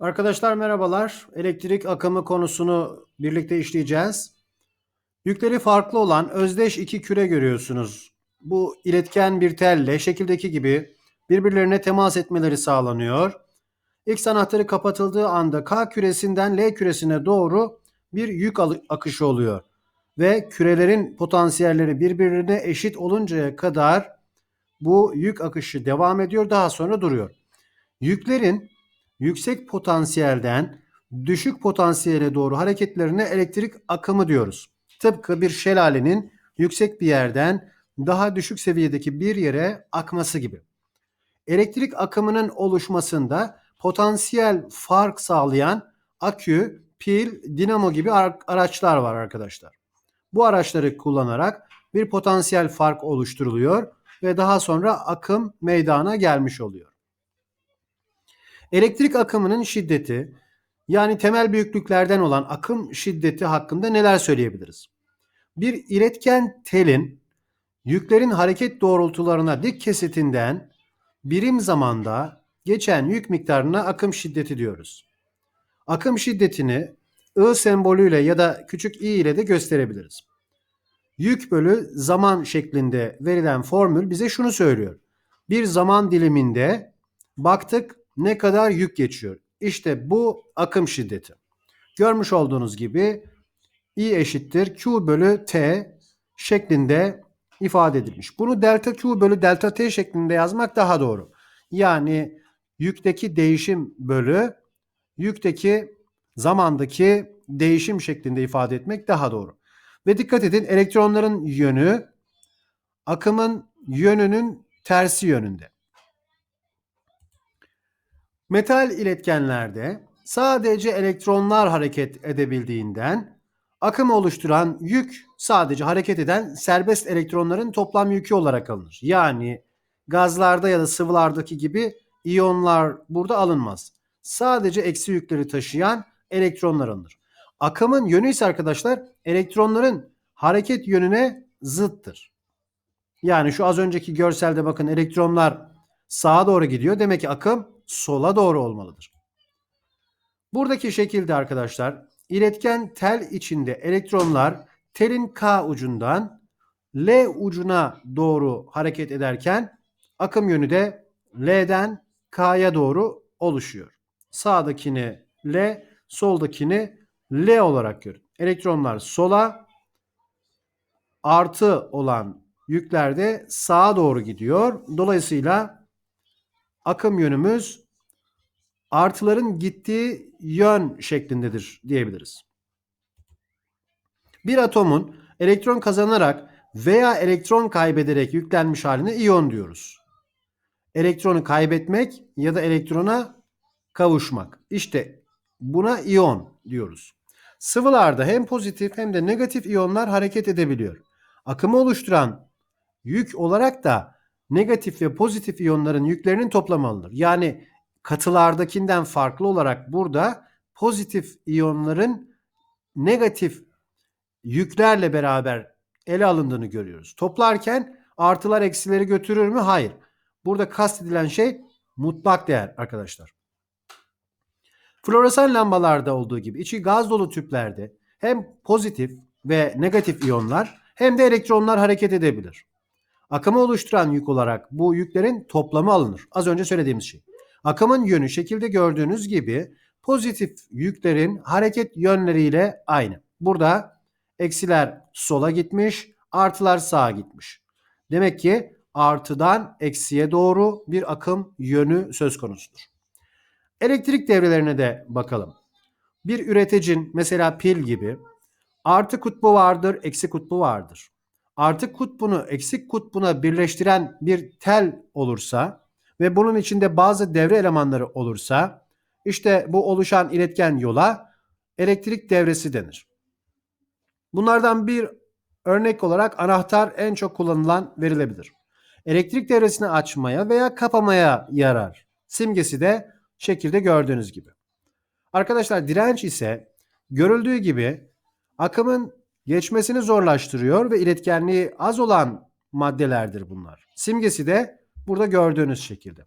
Arkadaşlar merhabalar. Elektrik akımı konusunu birlikte işleyeceğiz. Yükleri farklı olan özdeş iki küre görüyorsunuz. Bu iletken bir telle şekildeki gibi birbirlerine temas etmeleri sağlanıyor. X anahtarı kapatıldığı anda K küresinden L küresine doğru bir yük akışı oluyor. Ve kürelerin potansiyelleri birbirine eşit oluncaya kadar bu yük akışı devam ediyor daha sonra duruyor. Yüklerin yüksek potansiyelden düşük potansiyele doğru hareketlerine elektrik akımı diyoruz. Tıpkı bir şelalenin yüksek bir yerden daha düşük seviyedeki bir yere akması gibi. Elektrik akımının oluşmasında potansiyel fark sağlayan akü, pil, dinamo gibi ara- araçlar var arkadaşlar. Bu araçları kullanarak bir potansiyel fark oluşturuluyor ve daha sonra akım meydana gelmiş oluyor. Elektrik akımının şiddeti yani temel büyüklüklerden olan akım şiddeti hakkında neler söyleyebiliriz? Bir iletken telin yüklerin hareket doğrultularına dik kesitinden birim zamanda geçen yük miktarına akım şiddeti diyoruz. Akım şiddetini I sembolüyle ya da küçük i ile de gösterebiliriz. Yük bölü zaman şeklinde verilen formül bize şunu söylüyor. Bir zaman diliminde baktık ne kadar yük geçiyor. İşte bu akım şiddeti. Görmüş olduğunuz gibi I eşittir Q bölü T şeklinde ifade edilmiş. Bunu delta Q bölü delta T şeklinde yazmak daha doğru. Yani yükteki değişim bölü yükteki zamandaki değişim şeklinde ifade etmek daha doğru. Ve dikkat edin elektronların yönü akımın yönünün tersi yönünde. Metal iletkenlerde sadece elektronlar hareket edebildiğinden akım oluşturan yük sadece hareket eden serbest elektronların toplam yükü olarak alınır. Yani gazlarda ya da sıvılardaki gibi iyonlar burada alınmaz. Sadece eksi yükleri taşıyan elektronlar alınır. Akımın yönü ise arkadaşlar elektronların hareket yönüne zıttır. Yani şu az önceki görselde bakın elektronlar sağa doğru gidiyor. Demek ki akım sola doğru olmalıdır. Buradaki şekilde arkadaşlar iletken tel içinde elektronlar telin K ucundan L ucuna doğru hareket ederken akım yönü de L'den K'ya doğru oluşuyor. Sağdakini L, soldakini L olarak görün. Elektronlar sola, artı olan yükler de sağa doğru gidiyor. Dolayısıyla akım yönümüz artıların gittiği yön şeklindedir diyebiliriz. Bir atomun elektron kazanarak veya elektron kaybederek yüklenmiş haline iyon diyoruz. Elektronu kaybetmek ya da elektrona kavuşmak. İşte buna iyon diyoruz. Sıvılarda hem pozitif hem de negatif iyonlar hareket edebiliyor. Akımı oluşturan yük olarak da negatif ve pozitif iyonların yüklerinin toplamı alınır. Yani katılardakinden farklı olarak burada pozitif iyonların negatif yüklerle beraber ele alındığını görüyoruz. Toplarken artılar eksileri götürür mü? Hayır. Burada kastedilen şey mutlak değer arkadaşlar. Floresan lambalarda olduğu gibi içi gaz dolu tüplerde hem pozitif ve negatif iyonlar hem de elektronlar hareket edebilir. Akımı oluşturan yük olarak bu yüklerin toplamı alınır. Az önce söylediğimiz şey. Akımın yönü şekilde gördüğünüz gibi pozitif yüklerin hareket yönleriyle aynı. Burada eksiler sola gitmiş, artılar sağa gitmiş. Demek ki artıdan eksiye doğru bir akım yönü söz konusudur. Elektrik devrelerine de bakalım. Bir üreticin mesela pil gibi artı kutbu vardır, eksi kutbu vardır. Artı kutbunu eksik kutbuna birleştiren bir tel olursa ve bunun içinde bazı devre elemanları olursa işte bu oluşan iletken yola elektrik devresi denir. Bunlardan bir örnek olarak anahtar en çok kullanılan verilebilir. Elektrik devresini açmaya veya kapamaya yarar. Simgesi de şekilde gördüğünüz gibi. Arkadaşlar direnç ise görüldüğü gibi akımın geçmesini zorlaştırıyor ve iletkenliği az olan maddelerdir bunlar. Simgesi de burada gördüğünüz şekilde.